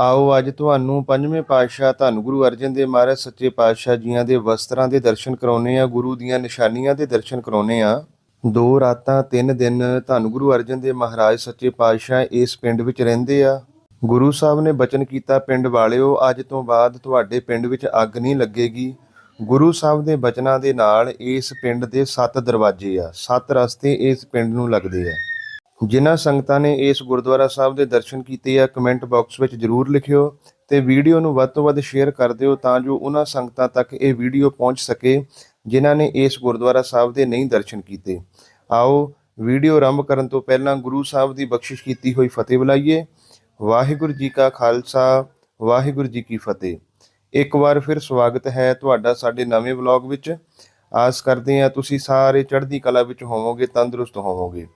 ਆਓ ਅੱਜ ਤੁਹਾਨੂੰ ਪੰਜਵੇਂ ਪਾਤਸ਼ਾਹ ਧੰਨ ਗੁਰੂ ਅਰਜਨ ਦੇਵ ਮਹਾਰਾਜ ਸੱਚੇ ਪਾਤਸ਼ਾਹ ਜੀਆਂ ਦੇ ਵਸਤਰਾਂ ਦੇ ਦਰਸ਼ਨ ਕਰਾਉਨੇ ਆ ਗੁਰੂ ਦੀਆਂ ਨਿਸ਼ਾਨੀਆਂ ਦੇ ਦਰਸ਼ਨ ਕਰਾਉਨੇ ਆ ਦੋ ਰਾਤਾਂ, ਤਿੰਨ ਦਿਨ ਧੰਨ ਗੁਰੂ ਅਰਜਨ ਦੇਵ ਮਹਾਰਾਜ ਸੱਚੇ ਪਾਤਸ਼ਾਹ ਇਸ ਪਿੰਡ ਵਿੱਚ ਰਹਿੰਦੇ ਆ। ਗੁਰੂ ਸਾਹਿਬ ਨੇ ਬਚਨ ਕੀਤਾ, ਪਿੰਡ ਵਾਲਿਓ, ਅੱਜ ਤੋਂ ਬਾਅਦ ਤੁਹਾਡੇ ਪਿੰਡ ਵਿੱਚ ਅੱਗ ਨਹੀਂ ਲੱਗੇਗੀ। ਗੁਰੂ ਸਾਹਿਬ ਦੇ ਬਚਨਾਂ ਦੇ ਨਾਲ ਇਸ ਪਿੰਡ ਦੇ ਸੱਤ ਦਰਵਾਜ਼ੇ ਆ, ਸੱਤ ਰਸਤੇ ਇਸ ਪਿੰਡ ਨੂੰ ਲੱਗਦੇ ਆ। ਜਿਨ੍ਹਾਂ ਸੰਗਤਾਂ ਨੇ ਇਸ ਗੁਰਦੁਆਰਾ ਸਾਹਿਬ ਦੇ ਦਰਸ਼ਨ ਕੀਤੇ ਆ ਕਮੈਂਟ ਬਾਕਸ ਵਿੱਚ ਜਰੂਰ ਲਿਖਿਓ ਤੇ ਵੀਡੀਓ ਨੂੰ ਵੱਧ ਤੋਂ ਵੱਧ ਸ਼ੇਅਰ ਕਰ ਦਿਓ ਤਾਂ ਜੋ ਉਹਨਾਂ ਸੰਗਤਾਂ ਤੱਕ ਇਹ ਵੀਡੀਓ ਪਹੁੰਚ ਸਕੇ ਜਿਨ੍ਹਾਂ ਨੇ ਇਸ ਗੁਰਦੁਆਰਾ ਸਾਹਿਬ ਦੇ ਨਹੀਂ ਦਰਸ਼ਨ ਕੀਤੇ। ਆਓ ਵੀਡੀਓ ਆਰੰਭ ਕਰਨ ਤੋਂ ਪਹਿਲਾਂ ਗੁਰੂ ਸਾਹਿਬ ਦੀ ਬਖਸ਼ਿਸ਼ ਕੀਤੀ ਹੋਈ ਫਤਿਹ ਬੁਲਾਈਏ। ਵਾਹਿਗੁਰੂ ਜੀ ਕਾ ਖਾਲਸਾ, ਵਾਹਿਗੁਰੂ ਜੀ ਕੀ ਫਤਿਹ। ਇੱਕ ਵਾਰ ਫਿਰ ਸਵਾਗਤ ਹੈ ਤੁਹਾਡਾ ਸਾਡੇ ਨਵੇਂ ਵਲੌਗ ਵਿੱਚ। ਆਸ ਕਰਦੇ ਹਾਂ ਤੁਸੀਂ ਸਾਰੇ ਚੜ੍ਹਦੀ ਕਲਾ ਵਿੱਚ ਹੋਵੋਗੇ, ਤੰਦਰੁਸਤ ਹੋਵੋਗੇ।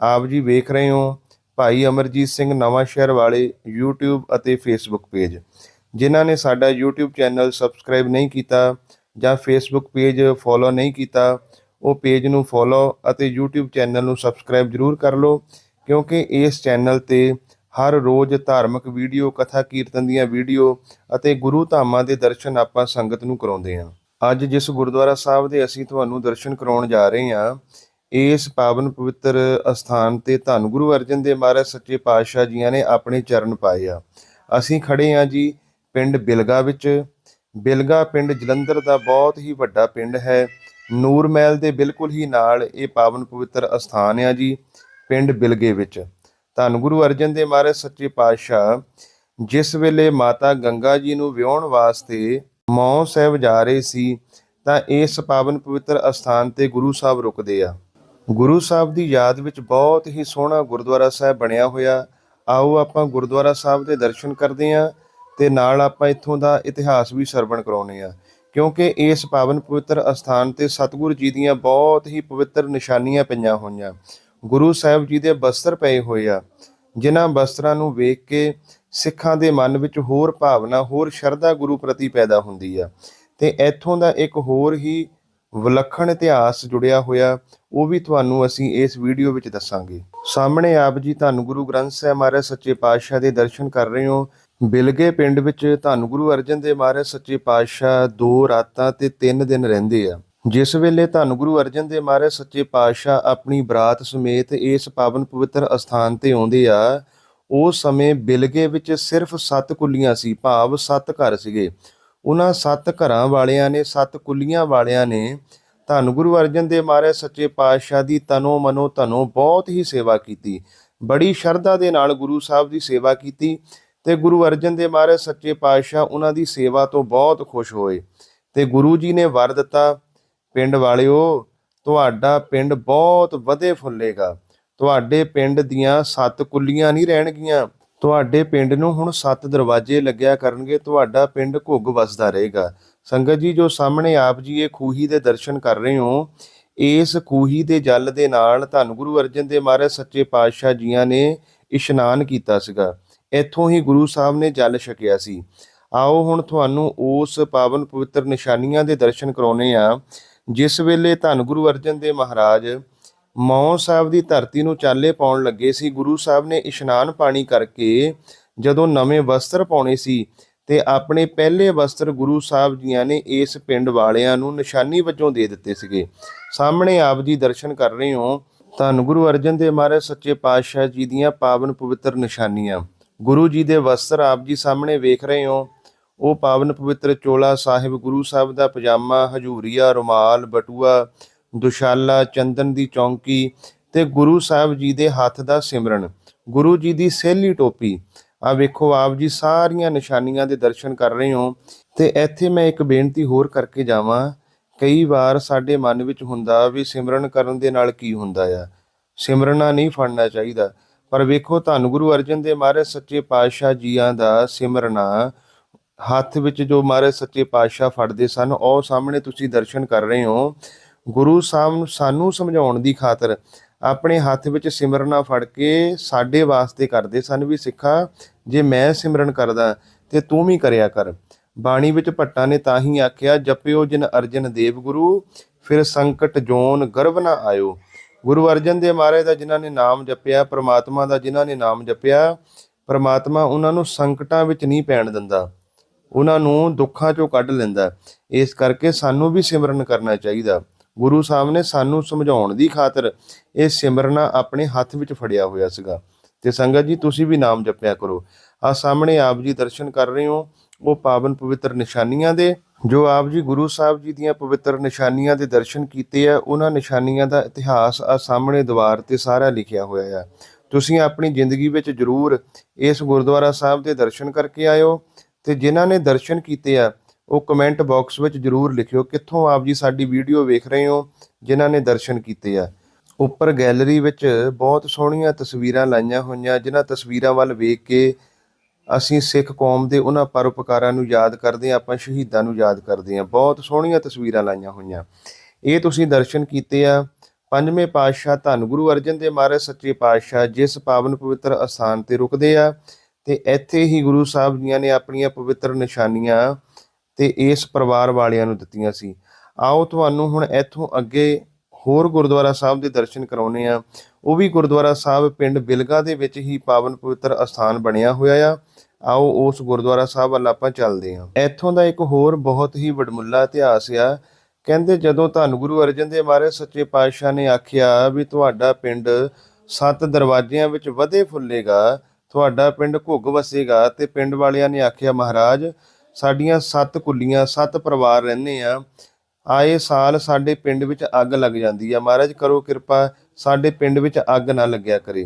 ਆਪ ਜੀ ਵੇਖ ਰਹੇ ਹੋ ਭਾਈ ਅਮਰਜੀਤ ਸਿੰਘ ਨਵਾਂ ਸ਼ਹਿਰ ਵਾਲੇ YouTube ਅਤੇ Facebook ਪੇਜ ਜਿਨ੍ਹਾਂ ਨੇ ਸਾਡਾ YouTube ਚੈਨਲ ਸਬਸਕ੍ਰਾਈਬ ਨਹੀਂ ਕੀਤਾ ਜਾਂ Facebook ਪੇਜ ਫੋਲੋ ਨਹੀਂ ਕੀਤਾ, ਉਹ ਪੇਜ ਨੂੰ ਫੋਲੋ ਅਤੇ YouTube ਚੈਨਲ ਨੂੰ ਸਬਸਕ੍ਰਾਈਬ ਜ਼ਰੂਰ ਕਰ ਲਓ, ਕਿਉਂਕਿ ਇਸ ਚੈਨਲ ਤੇ ਹਰ ਰੋਜ਼ ਧਾਰਮਿਕ ਵੀਡੀਓ ਕਥਾ ਕੀਰਤਨ ਦੀਆਂ ਵੀਡੀਓ ਅਤੇ ਗੁਰੂ ਧਾਮਾਂ ਦੇ ਦਰਸ਼ਨ ਆਪਾਂ ਸੰਗਤ ਨੂੰ ਕਰਾਉਂਦੇ ਹਾਂ। ਅੱਜ ਜਿਸ ਗੁਰਦੁਆਰਾ ਸਾਹਿਬ ਦੇ ਅਸੀਂ ਤੁਹਾਨੂੰ ਦਰਸ਼ਨ ਕਰਾਉਣ ਜਾ ਰਹੇ ਹਾਂ ਇਸ ਪਾਵਨ ਪਵਿੱਤਰ ਅਸਥਾਨ ਤੇ ਧੰਨ ਗੁਰੂ ਅਰਜਨ ਦੇਵ ਮਹਾਰਾਜ ਸੱਚੇ ਪਾਤਸ਼ਾਹ ਜੀਆਂ ਨੇ ਆਪਣੇ ਚਰਨ ਪਾਏ ਆ। ਅਸੀਂ ਖੜੇ ਹਾਂ ਜੀ ਪਿੰਡ ਬਿਲਗਾ ਵਿੱਚ। ਬਿਲਗਾ ਪਿੰਡ ਜਲੰਧਰ ਦਾ ਬਹੁਤ ਹੀ ਵੱਡਾ ਪਿੰਡ ਹੈ। ਨੂਰ ਮਹਿਲ ਦੇ ਬਿਲਕੁਲ ਹੀ ਨਾਲ ਇਹ ਪਾਵਨ ਪਵਿੱਤਰ ਅਸਥਾਨ ਆ ਜੀ ਪਿੰਡ ਬਿਲਗੇ ਵਿੱਚ। ਧੰਨ ਗੁਰੂ ਅਰਜਨ ਦੇਵ ਮਹਾਰਾਜ ਸੱਚੇ ਪਾਤਸ਼ਾਹ, ਜਿਸ ਵੇਲੇ ਮਾਤਾ ਗੰਗਾ ਜੀ ਨੂੰ ਵਿਆਹਣ ਵਾਸਤੇ ਮੌ ਸਾਹਿਬ ਜਾ ਰਹੇ ਸੀ, ਤਾਂ ਇਸ ਪਾਵਨ ਪਵਿੱਤਰ ਅਸਥਾਨ ਤੇ ਗੁਰੂ ਸਾਹਿਬ ਰੁਕਦੇ ਆ। ਗੁਰੂ ਸਾਹਿਬ ਦੀ ਯਾਦ ਵਿੱਚ ਬਹੁਤ ਹੀ ਸੋਹਣਾ ਗੁਰਦੁਆਰਾ ਸਾਹਿਬ ਬਣਿਆ ਹੋਇਆ। ਆਓ ਆਪਾਂ ਗੁਰਦੁਆਰਾ ਸਾਹਿਬ ਦੇ ਦਰਸ਼ਨ ਕਰਦੇ ਹਾਂ ਤੇ ਨਾਲ ਆਪਾਂ ਇੱਥੋਂ ਦਾ ਇਤਿਹਾਸ ਵੀ ਸਰਵਣ ਕਰਾਉਨੇ ਆ ਕਿਉਂਕਿ ਇਸ ਪਾਵਨ ਪਵਿੱਤਰ ਅਸਥਾਨ ਤੇ ਸਤਿਗੁਰੂ ਜੀ ਦੀਆਂ ਬਹੁਤ ਹੀ ਪਵਿੱਤਰ ਨਿਸ਼ਾਨੀਆਂ ਪਈਆਂ ਹੋਈਆਂ। ਗੁਰੂ ਸਾਹਿਬ ਜੀ ਦੇ ਬਸਤਰ ਪਏ ਹੋਏ ਆ, ਜਿਨ੍ਹਾਂ ਬਸਤਰਾਂ ਨੂੰ ਵੇਖ ਕੇ ਸਿੱਖਾਂ ਦੇ ਮਨ ਵਿੱਚ ਹੋਰ ਭਾਵਨਾ, ਹੋਰ ਸ਼ਰਧਾ ਗੁਰੂ ਪ੍ਰਤੀ ਪੈਦਾ ਹੁੰਦੀ ਆ। ਤੇ ਇੱਥੋਂ ਦਾ ਇੱਕ ਹੋਰ ਹੀ ਵਿਲੱਖਣ ਇਤਿਹਾਸ ਜੁੜਿਆ ਹੋਇਆ, ਉਹ ਵੀ ਤੁਹਾਨੂੰ ਅਸੀਂ ਇਸ ਵੀਡੀਓ ਵਿੱਚ ਦੱਸਾਂਗੇ। ਸਾਹਮਣੇ ਆਪ ਜੀ ਧੰਨ ਗੁਰੂ ਗ੍ਰੰਥ ਸਾਹਿਬ ਮਹਾਰਾਜ ਸੱਚੇ ਪਾਤਸ਼ਾਹ ਦੇ ਦਰਸ਼ਨ ਕਰ ਰਹੇ ਹੋ। ਬਿਲਗੇ ਪਿੰਡ ਵਿੱਚ ਧੰਨ ਗੁਰੂ ਅਰਜਨ ਦੇਵ ਮਹਾਰਾਜ ਸੱਚੇ ਪਾਤਸ਼ਾਹ ਦੋ ਰਾਤਾਂ ਤੇ ਤਿੰਨ ਦਿਨ ਰਹਿੰਦੇ ਆ। ਜਿਸ ਵੇਲੇ ਧੰਨ ਗੁਰੂ ਅਰਜਨ ਦੇਵ ਮਹਾਰਾਜ ਸੱਚੇ ਪਾਤਸ਼ਾਹ ਆਪਣੀ ਬਰਾਤ ਸਮੇਤ ਇਸ ਪਾਵਨ ਪਵਿੱਤਰ ਅਸਥਾਨ ਤੇ ਆਉਂਦੇ ਆ ਉਸ ਸਮੇਂ ਬਿਲਗੇ ਵਿੱਚ ਸਿਰਫ 7 ਕੁੱਲੀਆਂ ਸੀ, ਭਾਵ 7 ਘਰ ਸੀਗੇ। ਉਹਨਾਂ ਸੱਤ ਘਰਾਂ ਵਾਲਿਆਂ ਨੇ, ਸੱਤ ਕੁੱਲੀਆਂ ਵਾਲਿਆਂ ਨੇ ਧੰਨ ਗੁਰੂ ਅਰਜਨ ਦੇਵ ਮਹਾਰਾਜ ਸੱਚੇ ਪਾਤਸ਼ਾਹ ਦੀ ਤਨੋ ਮਨੋ ਧਨੋ ਬਹੁਤ ਹੀ ਸੇਵਾ ਕੀਤੀ। ਬੜੀ ਸ਼ਰਧਾ ਦੇ ਨਾਲ ਗੁਰੂ ਸਾਹਿਬ ਦੀ ਸੇਵਾ ਕੀਤੀ ਤੇ ਗੁਰੂ ਅਰਜਨ ਦੇਵ ਮਹਾਰਾਜ ਸੱਚੇ ਪਾਤਸ਼ਾਹ ਉਹਨਾਂ ਦੀ ਸੇਵਾ ਤੋਂ ਬਹੁਤ ਖੁਸ਼ ਹੋਏ ਤੇ ਗੁਰੂ ਜੀ ਨੇ ਵਰ ਦਿੱਤਾ, ਪਿੰਡ ਵਾਲਿਓ, ਤੁਹਾਡਾ ਪਿੰਡ ਬਹੁਤ ਵਧੇ ਫੁੱਲੇਗਾ। ਤੁਹਾਡੇ ਪਿੰਡ ਦੀਆਂ ਸੱਤ ਕੁੱਲੀਆਂ ਨਹੀਂ ਰਹਿਣਗੀਆਂ। ਤੁਹਾਡੇ ਪਿੰਡ ਨੂੰ ਹੁਣ ਸੱਤ ਦਰਵਾਜ਼ੇ ਲੱਗਿਆ ਕਰਨਗੇ, ਤੁਹਾਡਾ ਪਿੰਡ ਘੁੱਗ ਵਸਦਾ ਰਹੇਗਾ। ਸੰਗਤ ਜੀ, ਜੋ ਸਾਹਮਣੇ ਆਪ ਜੀ ਇਹ ਖੂਹੀ ਦੇ ਦਰਸ਼ਨ ਕਰ ਰਹੇ ਹੋ, ਇਸ ਖੂਹੀ ਦੇ ਜਲ ਦੇ ਨਾਲ ਧੰਨ ਗੁਰੂ ਅਰਜਨ ਦੇ ਮਹਾਰਾਜ ਸੱਚੇ ਪਾਤਸ਼ਾਹ ਜੀਆਂ ਨੇ ਇਸ਼ਨਾਨ ਕੀਤਾ ਸੀਗਾ। ਇੱਥੋਂ ਹੀ ਗੁਰੂ ਸਾਹਿਬ ਨੇ ਜਲ ਛਕਿਆ ਸੀ। ਆਓ ਹੁਣ ਤੁਹਾਨੂੰ ਉਸ ਪਾਵਨ ਪਵਿੱਤਰ ਨਿਸ਼ਾਨੀਆਂ ਦੇ ਦਰਸ਼ਨ ਕਰਾਉਨੇ ਆ ਜਿਸ ਵੇਲੇ ਧੰਨ ਗੁਰੂ ਅਰਜਨ ਦੇ ਮਹਾਰਾਜ ਮੌ ਸਾਹਿਬ ਦੀ ਧਰਤੀ ਨੂੰ ਚਾਲੇ ਪਾਉਣ ਲੱਗੇ ਸੀ। ਗੁਰੂ ਸਾਹਿਬ ਨੇ ਇਸ਼ਨਾਨ ਪਾਣੀ ਕਰਕੇ ਜਦੋਂ ਨਵੇਂ ਵਸਤਰ ਪਾਉਣੇ ਸੀ ਤੇ ਆਪਣੇ ਪਹਿਲੇ ਵਸਤਰ ਗੁਰੂ ਸਾਹਿਬ ਜੀਆਂ ਨੇ ਇਸ ਪਿੰਡ ਵਾਲਿਆਂ ਨੂੰ ਨਿਸ਼ਾਨੀ ਵਜੋਂ ਦੇ ਦਿੱਤੇ ਸੀਗੇ। ਸਾਹਮਣੇ ਆਪ ਜੀ ਦਰਸ਼ਨ ਕਰ ਰਹੇ ਹੋ। ਧੰਨ ਗੁਰੂ ਅਰਜਨ ਦੇਵ ਮਹਾਰਾਜ, ਸੱਚੇ ਪਾਤਸ਼ਾਹ ਜੀ ਦੀਆਂ ਪਾਵਨ ਪਵਿੱਤਰ ਨਿਸ਼ਾਨੀਆਂ। ਗੁਰੂ ਜੀ ਦੇ ਵਸਤਰ ਆਪ ਜੀ ਸਾਹਮਣੇ ਵੇਖ ਰਹੇ ਹੋ। ਉਹ ਪਾਵਨ ਪਵਿੱਤਰ ਚੋਲਾ ਸਾਹਿਬ ਗੁਰੂ ਸਾਹਿਬ ਦਾ ਪਜਾਮਾ, ਹਜੂਰੀਆ, ਰੁਮਾਲ, ਬਟੂਆ ਦੁਸ਼ਾਲਾ ਚੰਦਨ ਦੀ ਚੌਂਕੀ ਤੇ ਗੁਰੂ ਸਾਹਿਬ ਜੀ ਦੇ ਹੱਥ ਦਾ ਸਿਮਰਨ, ਗੁਰੂ ਜੀ ਦੀ ਸੇਲੀ ਟੋਪੀ। ਆ ਵੇਖੋ, ਆਪ ਜੀ ਸਾਰੀਆਂ ਨਿਸ਼ਾਨੀਆਂ ਦੇ ਦਰਸ਼ਨ ਕਰ ਰਹੇ ਹੋ ਤੇ ਇੱਥੇ ਮੈਂ ਇੱਕ ਬੇਨਤੀ ਹੋਰ ਕਰਕੇ ਜਾਵਾਂ। ਕਈ ਵਾਰ ਸਾਡੇ ਮਨ ਵਿੱਚ ਹੁੰਦਾ ਵੀ ਸਿਮਰਨ ਕਰਨ ਦੇ ਨਾਲ ਕੀ ਹੁੰਦਾ ਆ? ਸਿਮਰਨਾ ਨਹੀਂ ਫੜਨਾ ਚਾਹੀਦਾ। ਪਰ ਵੇਖੋ, ਧੰਨ ਗੁਰੂ ਅਰਜਨ ਦੇਵ ਮਹਾਰਾਜ ਸੱਚੇ ਪਾਤਸ਼ਾਹ ਜੀਆਂ ਦਾ ਸਿਮਰਨਾ, ਹੱਥ ਵਿੱਚ ਜੋ ਮਹਾਰਾਜ ਸੱਚੇ ਪਾਤਸ਼ਾਹ ਫੜਦੇ ਸਨ, ਉਹ ਸਾਹਮਣੇ ਤੁਸੀਂ ਦਰਸ਼ਨ ਕਰ ਰਹੇ ਹੋ। ਗੁਰੂ ਸਾਹਿਬ ਨੂੰ ਸਾਨੂੰ ਸਮਝਾਉਣ ਦੀ ਖਾਤਰ ਆਪਣੇ ਹੱਥ ਵਿੱਚ ਸਿਮਰਨਾ ਫੜ ਕੇ ਸਾਡੇ ਵਾਸਤੇ ਕਰਦੇ ਸਨ ਵੀ ਸਿੱਖਾ, ਜੇ ਮੈਂ ਸਿਮਰਨ ਕਰਦਾ ਤੇ ਤੂੰ ਵੀ ਕਰਿਆ ਕਰ। ਬਾਣੀ ਵਿੱਚ ਭੱਟਾ ਨੇ ਤਾਂ ਹੀ ਆਖਿਆ, ਜਪਿਓ ਜਿਨ ਅਰਜਨ ਦੇਵ ਗੁਰੂ, ਫਿਰ ਸੰਕਟ ਜੋਨ ਗਰਭ ਨਾ ਆਇਓ। ਗੁਰੂ ਅਰਜਨ ਦੇ ਮਹਾਰਾਜ ਦਾ ਜਿਨ੍ਹਾਂ ਨੇ ਨਾਮ ਜਪਿਆ, ਪ੍ਰਮਾਤਮਾ ਦਾ ਜਿਨ੍ਹਾਂ ਨੇ ਨਾਮ ਜਪਿਆ, ਪ੍ਰਮਾਤਮਾ ਉਹਨਾਂ ਨੂੰ ਸੰਕਟਾਂ ਵਿੱਚ ਨਹੀਂ ਪੈਣ ਦਿੰਦਾ। ਉਹਨਾਂ ਨੂੰ ਦੁੱਖਾਂ ਚੋਂ ਕੱਢ ਲੈਂਦਾ। ਇਸ ਕਰਕੇ ਸਾਨੂੰ ਵੀ ਸਿਮਰਨ ਕਰਨਾ ਚਾਹੀਦਾ। ਗੁਰੂ ਸਾਹਿਬ ਨੇ ਸਾਨੂੰ ਸਮਝਾਉਣ ਦੀ ਖਾਤਰ ਇਹ ਸਿਮਰਨਾ ਆਪਣੇ ਹੱਥ ਵਿੱਚ ਫੜਿਆ ਹੋਇਆ ਸੀਗਾ। ਤੇ ਸੰਗਤ ਜੀ, ਤੁਸੀਂ ਵੀ ਨਾਮ ਜਪਿਆ ਕਰੋ। ਆ ਸਾਹਮਣੇ ਆਪ ਜੀ ਦਰਸ਼ਨ ਕਰ ਰਹੇ ਹੋ। ਉਹ ਪਾਵਨ ਪਵਿੱਤਰ ਨਿਸ਼ਾਨੀਆਂ ਦੇ, ਜੋ ਆਪ ਜੀ ਗੁਰੂ ਸਾਹਿਬ ਜੀ ਦੀਆਂ ਪਵਿੱਤਰ ਨਿਸ਼ਾਨੀਆਂ ਦੇ ਦਰਸ਼ਨ ਕੀਤੇ ਆ, ਉਹਨਾਂ ਨਿਸ਼ਾਨੀਆਂ ਦਾ ਇਤਿਹਾਸ ਆ ਸਾਹਮਣੇ ਦੀਵਾਰ ਤੇ ਸਾਰਾ ਲਿਖਿਆ ਹੋਇਆ ਆ। ਤੁਸੀਂ ਆਪਣੀ ਜ਼ਿੰਦਗੀ ਵਿੱਚ ਜ਼ਰੂਰ ਇਸ ਗੁਰਦੁਆਰਾ ਸਾਹਿਬ ਦੇ ਦਰਸ਼ਨ ਕਰਕੇ ਆਇਓ ਤੇ ਜਿਨ੍ਹਾਂ ਨੇ ਦਰਸ਼ਨ ਕੀਤੇ ਆ ਉਹ ਕਮੈਂਟ ਬਾਕਸ ਵਿੱਚ ਜ਼ਰੂਰ ਲਿਖਿਓ ਕਿੱਥੋਂ ਆਪ ਜੀ ਸਾਡੀ ਵੀਡੀਓ ਵੇਖ ਰਹੇ ਹੋ, ਜਿਨ੍ਹਾਂ ਨੇ ਦਰਸ਼ਨ ਕੀਤੇ ਆ। ਉੱਪਰ ਗੈਲਰੀ ਵਿੱਚ ਬਹੁਤ ਸੋਹਣੀਆਂ ਤਸਵੀਰਾਂ ਲਾਈਆਂ ਹੋਈਆਂ, ਜਿਨ੍ਹਾਂ ਤਸਵੀਰਾਂ ਵੱਲ ਵੇਖ ਕੇ ਅਸੀਂ ਸਿੱਖ ਕੌਮ ਦੇ ਉਹਨਾਂ ਪਰਉਪਕਾਰਾਂ ਨੂੰ ਯਾਦ ਕਰਦੇ ਹਾਂ, ਆਪਾਂ ਸ਼ਹੀਦਾਂ ਨੂੰ ਯਾਦ ਕਰਦੇ ਹਾਂ। ਬਹੁਤ ਸੋਹਣੀਆਂ ਤਸਵੀਰਾਂ ਲਾਈਆਂ ਹੋਈਆਂ। ਇਹ ਤੁਸੀਂ ਦਰਸ਼ਨ ਕੀਤੇ ਆ। ਪੰਜਵੇਂ ਪਾਤਸ਼ਾਹ ਧੰਨ ਗੁਰੂ ਅਰਜਨ ਦੇਵ ਮਹਾਰਾਜ, ਸੱਚੇ ਪਾਤਸ਼ਾਹ, ਜਿਸ ਪਾਵਨ ਪਵਿੱਤਰ ਅਸਥਾਨ ਤੇ ਰੁਕਦੇ ਆ, ਤੇ ਇੱਥੇ ਹੀ ਗੁਰੂ ਸਾਹਿਬ ਜੀਆਂ ਨੇ ਆਪਣੀਆਂ ਪਵਿੱਤਰ ਨਿਸ਼ਾਨੀਆਂ ਤੇ ਇਸ ਪਰਿਵਾਰ ਵਾਲਿਆਂ ਨੂੰ ਦਿੱਤੀਆਂ ਸੀ। ਆਓ ਤੁਹਾਨੂੰ ਹੁਣ ਇੱਥੋਂ ਅੱਗੇ ਹੋਰ ਗੁਰਦੁਆਰਾ ਸਾਹਿਬ ਦੇ ਦਰਸ਼ਨ ਕਰਾਉਨੇ ਆ ਉਹ ਵੀ ਗੁਰਦੁਆਰਾ ਸਾਹਿਬ ਪਿੰਡ ਬਿਲਗਾ ਦੇ ਵਿੱਚ ਹੀ ਪਾਵਨ ਪਵਿੱਤਰ ਅਸਥਾਨ ਬਣਿਆ ਹੋਇਆ ਆ। ਆਓ ਉਸ ਗੁਰਦੁਆਰਾ ਸਾਹਿਬ ਵੱਲ ਆਪਾਂ ਚੱਲਦੇ ਹਾਂ। ਇੱਥੋਂ ਦਾ ਇੱਕ ਹੋਰ ਬਹੁਤ ਹੀ ਵਡਮੁੱਲਾ ਇਤਿਹਾਸ ਆ। ਕਹਿੰਦੇ ਜਦੋਂ ਧੰਨ ਗੁਰੂ ਅਰਜਨ ਦੇਵ ਮਹਾਰਾਜ ਸੱਚੇ ਪਾਤਸ਼ਾਹ ਨੇ ਆਖਿਆ ਵੀ ਤੁਹਾਡਾ ਪਿੰਡ ਸੱਤ ਦਰਵਾਜ਼ਿਆਂ ਵਿੱਚ ਵਧੇ ਫੁੱਲੇਗਾ, ਤੁਹਾਡਾ ਪਿੰਡ ਘੁੱਗ ਵਸੇਗਾ ਤੇ ਪਿੰਡ ਵਾਲਿਆਂ ਨੇ ਆਖਿਆ, ਮਹਾਰਾਜ ਸਾਡੀਆਂ ਸੱਤ ਕੁੱਲੀਆਂ, ਸੱਤ ਪਰਿਵਾਰ ਰਹਿੰਦੇ ਆ ਆਏ ਸਾਲ ਸਾਡੇ ਪਿੰਡ ਵਿੱਚ ਅੱਗ ਲੱਗ ਜਾਂਦੀ ਆ। ਮਹਾਰਾਜ ਕਰੋ ਕਿਰਪਾ ਸਾਡੇ ਪਿੰਡ ਵਿੱਚ ਅੱਗ ਨਾ ਲੱਗਿਆ ਕਰੇ।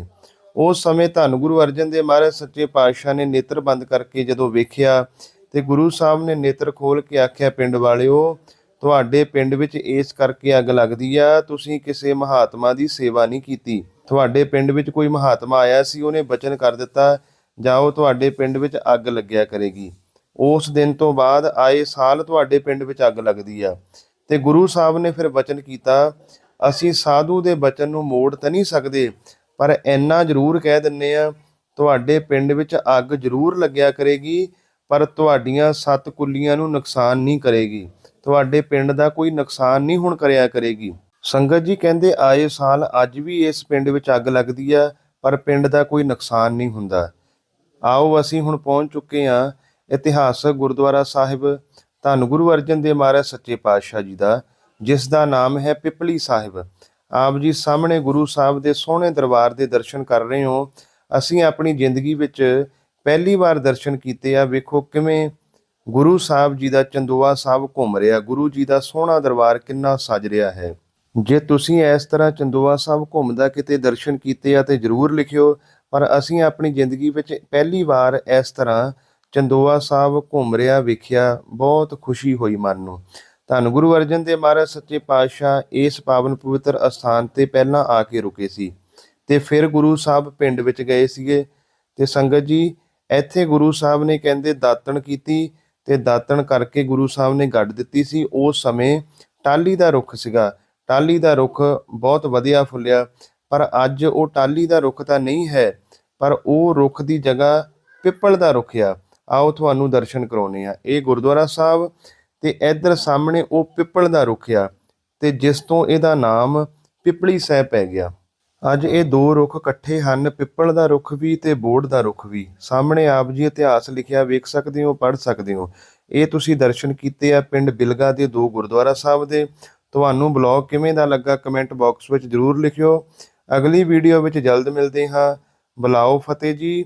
ਉਸ ਸਮੇਂ ਧੰਨ ਗੁਰੂ ਅਰਜਨ ਦੇਵ ਮਹਾਰਾਜ ਸੱਚੇ ਪਾਤਸ਼ਾਹ ਨੇ ਨੇਤਰ ਬੰਦ ਕਰਕੇ ਜਦੋਂ ਵੇਖਿਆ ਤੇ ਗੁਰੂ ਸਾਹਿਬ ਨੇ ਨੇਤਰ ਖੋਲ ਕੇ ਆਖਿਆ, ਪਿੰਡ ਵਾਲਿਓ, ਤੁਹਾਡੇ ਪਿੰਡ ਵਿੱਚ ਇਸ ਕਰਕੇ ਅੱਗ ਲੱਗਦੀ ਆ, ਤੁਸੀਂ ਕਿਸੇ ਮਹਾਤਮਾ ਦੀ ਸੇਵਾ ਨਹੀਂ ਕੀਤੀ। ਤੁਹਾਡੇ ਪਿੰਡ ਵਿੱਚ ਕੋਈ ਮਹਾਤਮਾ ਆਇਆ ਸੀ, ਉਹਨੇ ਬਚਨ ਕਰ ਦਿੱਤਾ। ਜਾਓ, ਤੁਹਾਡੇ ਪਿੰਡ ਵਿੱਚ ਅੱਗ ਲੱਗਿਆ ਕਰੇਗੀ। ਉਸ ਦਿਨ ਤੋਂ ਬਾਅਦ ਆਏ ਸਾਲ ਤੁਹਾਡੇ ਪਿੰਡ ਵਿੱਚ ਅੱਗ ਲੱਗਦੀ ਆ। ਤੇ ਗੁਰੂ ਸਾਹਿਬ ਨੇ ਫਿਰ ਬਚਨ ਕੀਤਾ, ਅਸੀਂ ਸਾਧੂ ਦੇ ਬਚਨ ਨੂੰ ਮੋੜ ਤਾਂ ਨਹੀਂ ਸਕਦੇ, ਪਰ ਇੰਨਾ ਜ਼ਰੂਰ ਕਹਿ ਦਿੰਨੇ ਆ, ਤੁਹਾਡੇ ਪਿੰਡ ਵਿੱਚ ਅੱਗ ਜ਼ਰੂਰ ਲੱਗਿਆ ਕਰੇਗੀ, ਪਰ ਤੁਹਾਡੀਆਂ ਸੱਤ ਕੁੱਲੀਆਂ ਨੂੰ ਨੁਕਸਾਨ ਨਹੀਂ ਕਰੇਗੀ। ਤੁਹਾਡੇ ਪਿੰਡ ਦਾ ਕੋਈ ਨੁਕਸਾਨ ਨਹੀਂ ਹੁਣ ਕਰਿਆ ਕਰੇਗੀ। ਸੰਗਤ ਜੀ ਕਹਿੰਦੇ, ਆਏ ਸਾਲ ਅੱਜ ਵੀ ਇਸ ਪਿੰਡ ਵਿੱਚ ਅੱਗ ਲੱਗਦੀ ਆ, ਪਰ ਪਿੰਡ ਦਾ ਕੋਈ ਨੁਕਸਾਨ ਨਹੀਂ ਹੁੰਦਾ। ਆਓ ਅਸੀਂ ਹੁਣ ਪਹੁੰਚ ਚੁੱਕੇ ਹਾਂ ਇਤਿਹਾਸਕ ਗੁਰਦੁਆਰਾ ਸਾਹਿਬ ਧੰਨ ਗੁਰੂ ਅਰਜਨ ਦੇਵ ਮਹਾਰਾਜ ਸੱਚੇ ਪਾਤਸ਼ਾਹ ਜੀ ਦਾ, ਜਿਸ ਦਾ ਨਾਮ ਹੈ ਪਿਪਲੀ ਸਾਹਿਬ। ਆਪ ਜੀ ਸਾਹਮਣੇ ਗੁਰੂ ਸਾਹਿਬ ਦੇ ਸੋਹਣੇ ਦਰਬਾਰ ਦੇ ਦਰਸ਼ਨ ਕਰ ਰਹੇ ਹੋ। ਅਸੀਂ ਆਪਣੀ ਜ਼ਿੰਦਗੀ ਵਿੱਚ ਪਹਿਲੀ ਵਾਰ ਦਰਸ਼ਨ ਕੀਤੇ ਆ। ਵੇਖੋ ਕਿਵੇਂ ਗੁਰੂ ਸਾਹਿਬ ਜੀ ਦਾ ਚੰਦੋਆ ਸਾਹਿਬ ਘੁੰਮ ਰਿਹਾ। ਗੁਰੂ ਜੀ ਦਾ ਸੋਹਣਾ ਦਰਬਾਰ ਕਿੰਨਾ ਸਜ ਰਿਹਾ ਹੈ। ਜੇ ਤੁਸੀਂ ਇਸ ਤਰ੍ਹਾਂ ਚੰਦੋਆ ਸਾਹਿਬ ਘੁੰਮਦਾ ਕਿਤੇ ਦਰਸ਼ਨ ਕੀਤੇ ਆ ਤੇ ਜਰੂਰ ਲਿਖਿਓ, ਪਰ ਅਸੀਂ ਆਪਣੀ ਜ਼ਿੰਦਗੀ ਵਿੱਚ ਪਹਿਲੀ ਵਾਰ ਇਸ ਤਰ੍ਹਾਂ ਚੰਦੋਆ ਸਾਹਿਬ ਘੁੰਮ ਰਿਹਾ ਵੇਖਿਆ, ਬਹੁਤ ਖੁਸ਼ੀ ਹੋਈ ਮਨ ਨੂੰ। ਧੰਨ ਗੁਰੂ ਅਰਜਨ ਦੇਵ ਮਹਾਰਾਜ, ਸੱਚੇ ਪਾਤਸ਼ਾਹ ਇਸ ਪਾਵਨ ਪਵਿੱਤਰ ਅਸਥਾਨ ਤੇ ਪਹਿਲਾਂ ਆ ਕੇ ਰੁਕੇ ਸੀ ਤੇ ਫਿਰ ਗੁਰੂ ਸਾਹਿਬ ਪਿੰਡ ਵਿੱਚ ਗਏ ਸੀਗੇ ਤੇ ਸੰਗਤ ਜੀ, ਇੱਥੇ ਗੁਰੂ ਸਾਹਿਬ ਨੇ ਕਹਿੰਦੇ ਦਾਤਣ ਕੀਤੀ ਤੇ ਦਾਤਣ ਕਰਕੇ ਗੁਰੂ ਸਾਹਿਬ ਨੇ ਗੱਡ ਦਿੱਤੀ ਸੀ। ਉਸ ਸਮੇਂ ਟਾਲੀ ਦਾ ਰੁੱਖ ਸੀਗਾ। ਟਾਲੀ ਦਾ ਰੁੱਖ ਬਹੁਤ ਵਧੀਆ ਫੁੱਲਿਆ, ਪਰ ਅੱਜ ਉਹ ਟਾਲੀ ਦਾ ਰੁੱਖ ਤਾਂ ਨਹੀਂ ਹੈ, ਪਰ ਉਹ ਰੁੱਖ ਦੀ ਜਗ੍ਹਾ ਪਿੱਪਲ ਦਾ ਰੁੱਖ ਆ। ਆਓ ਤੁਹਾਨੂੰ ਦਰਸ਼ਨ ਕਰਾਉਨੇ ਆ ਇਹ ਗੁਰਦੁਆਰਾ ਸਾਹਿਬ ਤੇ ਇੱਧਰ ਸਾਹਮਣੇ ਉਹ ਪਿੱਪਲ ਦਾ ਰੁੱਖ ਆ ਤੇ ਜਿਸ ਤੋਂ ਇਹਦਾ ਨਾਮ ਪਿਪਲੀ ਸਾਹਿਬ ਪੈ ਗਿਆ। ਅੱਜ ਇਹ ਦੋ ਰੁੱਖ ਇਕੱਠੇ ਹਨ, ਪਿੱਪਲ ਦਾ ਰੁੱਖ ਵੀ ਤੇ ਬੋੜ ਦਾ ਰੁੱਖ ਵੀ। ਸਾਹਮਣੇ ਆਪ ਜੀ ਇਤਿਹਾਸ ਲਿਖਿਆ, ਵੇਖ ਸਕਦੇ ਹੋ, ਪੜ੍ਹ ਸਕਦੇ ਹੋ। ਇਹ ਤੁਸੀਂ ਦਰਸ਼ਨ ਕੀਤੇ ਆ ਪਿੰਡ ਬਿਲਗਾ ਦੇ ਦੋ ਗੁਰਦੁਆਰਾ ਸਾਹਿਬ ਦੇ। ਤੁਹਾਨੂੰ ਬਲੌਗ ਕਿਵੇਂ ਦਾ ਲੱਗਾ ਕਮੈਂਟ ਬਾਕਸ ਵਿੱਚ ਜਰੂਰ ਲਿਖਿਓ। ਅਗਲੀ ਵੀਡੀਓ ਵਿੱਚ ਜਲਦ ਮਿਲਦੇ ਹਾਂ। ਬੁਲਾਓ ਫਤਿਹ ਜੀ।